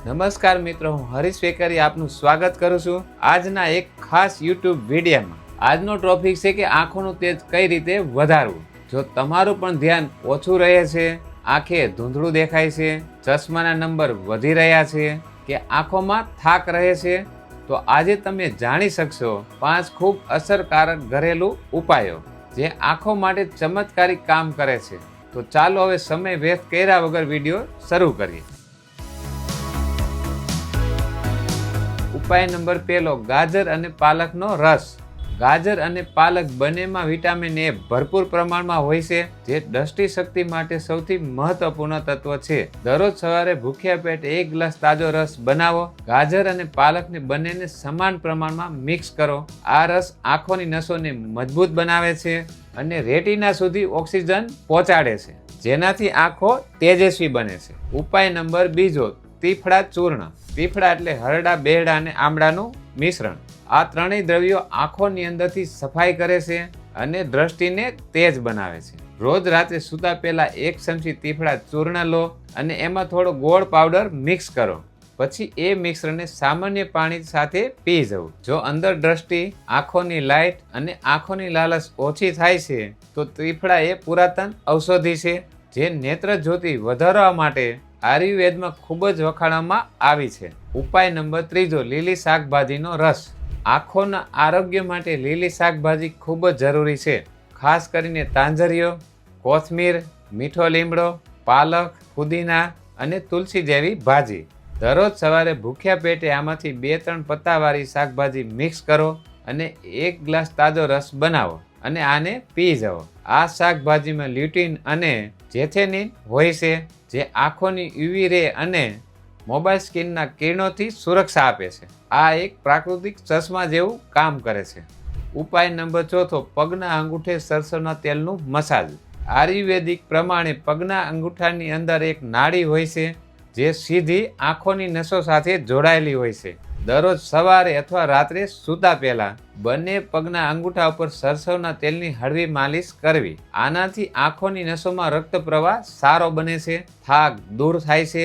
નમસ્કાર મિત્રો, હું હરીશ વેકરી આપનું સ્વાગત કરું છું આજના એક ખાસ યુટ્યુબ વિડીયોમાં. આજનો ટોપિક છે કે આંખોનું તેજ કઈ રીતે વધારવું? જો તમારું પણ ધ્યાન ઓછું રહે છે, આંખે ધૂંધળું દેખાય છે, ચશ્માના નંબર વધી રહ્યા છે, કે આંખોમાં થાક રહે છે, તો આજે તમે જાણી શકશો પાંચ ખૂબ અસરકારક ઘરેલું ઉપાયો જે આંખો માટે ચમત્કારિક કામ કરે છે. તો ચાલો હવે સમય વ્યસ્ત કર્યા વગર વીડિયો શરૂ કરીએ. ઉપાય નંબર પહેલો, ગાજર અને પાલકનો રસ. ગાજર અને પાલક બંનેમાં વિટામિન એ ભરપૂર પ્રમાણમાં હોય છે, જે દ્રષ્ટિ શક્તિ માટે સૌથી મહત્વપૂર્ણ તત્વ છે. દરરોજ સવારે ભૂખ્યા પેટ એક ગ્લાસ તાજો રસ બનાવો. ગાજર અને પાલકને બંનેને સમાન પ્રમાણમાં મિક્સ કરો. આ રસ આંખોની નસોને મજબૂત બનાવે છે અને રેટિના સુધી ઓક્સિજન પહોંચાડે છે, જેનાથી આંખો તેજસ્વી બને છે. ઉપાય નંબર બીજો તીફડા ચૂર્ણ. તીફડા એટલે હરડા બેહડા અને આમળાનું મિશ્રણ. આ ત્રણેય દ્રવ્યો આંખોની અંદરથી સફાઈ કરે છે અને દ્રષ્ટિને તેજ બનાવે છે. રોજ રાત્રે સૂતા પહેલા એક ચમચી તીફડા ચૂર્ણ લો અને એમાં થોડો ગોળ પાવડર મિક્સ કરો. પછી એ મિશ્રણને સામાન્ય પાણી સાથે પી જવું. જો અંદર દ્રષ્ટિ, આંખોની લાઇટ અને આંખોની લાલચ ઓછી થાય છે, તો ત્રિફળા એ પુરાતન ઔષધિ છે, જે નેત્ર જ્યોતિ વધારવા માટે આયુર્વેદમાં ખૂબ જ વખાણવામાં આવી છે. ઉપાય નંબર ત્રીજો, લીલી શાકભાજીનો રસ. આંખોના આરોગ્ય માટે લીલી શાકભાજી ખૂબ જ જરૂરી છે. ખાસ કરીને તાંજરીઓ, કોથમીર, મીઠો લીમડો, પાલક પુદીના અને તુલસી જેવી ભાજી. દરરોજ સવારે ભૂખ્યા પેટે આમાંથી બે ત્રણ પત્તાવાળી શાકભાજી મિક્સ કરો અને એક ગ્લાસ તાજો રસ બનાવો. અને આને પી જાઓ આ શાકભાજીમાં લ્યુટીન અને જેથેનિન હોય છે, જે આંખોની યુવી રે અને મોબાઈલ સ્કિનના કિરણોથી સુરક્ષા આપે છે. આ એક પ્રાકૃતિક ચશ્મા જેવું કામ કરે છે. ઉપાય નંબર ચોથો, પગના અંગૂઠે સરસવના તેલનું મસાજ. આયુર્વેદિક પ્રમાણે પગના અંગૂઠાની અંદર એક નાડી હોય છે, જે સીધી આંખોની નસો સાથે જોડાયેલી હોય છે. દરરોજ સવારે અથવા રાત્રે સૂતા પહેલા બંને પગના અંગૂઠા ઉપર સરસવના તેલની હળવી માલિશ કરવી. આનાથી આંખોની નસોમાં રક્ત પ્રવાહ સારો બને છે, થાક દૂર થાય છે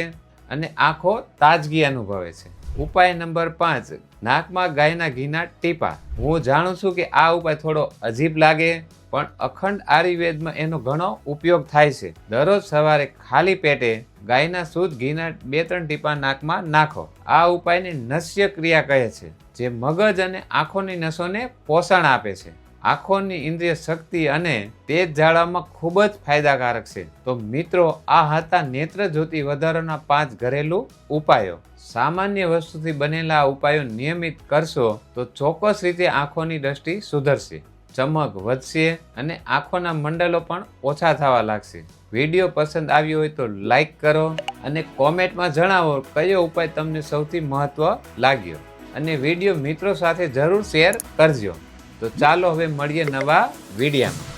અને આંખો તાજગી અનુભવે છે. ઉપાય નંબર પાંચ. નાકમાં ગાયના ઘીના ટીપા. હું જાણું છું કે આ ઉપાય થોડો અજીબ લાગે, પણ અખંડ આયુર્વેદમાં એનો ઘણો ઉપયોગ થાય છે. દરરોજ સવારે ખાલી પેટે ગાયના શુદ્ધ ઘીના બે ત્રણ ટીપા નાકમાં નાખો. આ ઉપાયને નસ્ય ક્રિયા કહે છે, જે મગજ અને આંખોની નસોને પોષણ આપે છે. આંખોની ઇન્દ્રિય શક્તિ અને તેજ જાળવવામાં ખૂબ જ ફાયદાકારક છે. તો મિત્રો, આ હતા નેત્ર જ્યોતિ વધારાના પાંચ ઘરેલું ઉપાયો. સામાન્ય વસ્તુથી બનેલા ઉપાયો નિયમિત કરશો તો ચોક્કસ રીતે આંખોની દ્રષ્ટિ સુધરશે. ચમક વધશે અને આંખોના મંડલો પણ ઓછા થવા લાગશે. વીડિયો પસંદ આવ્યો હોય તો લાઈક કરો અને કોમેન્ટમાં જણાવો કયો ઉપાય તમને સૌથી મહત્વ લાગ્યો. અને વીડિયો મિત્રો સાથે જરૂર શેર કરજો. તો ચાલો હવે મળીએ નવા વિડીયામાં.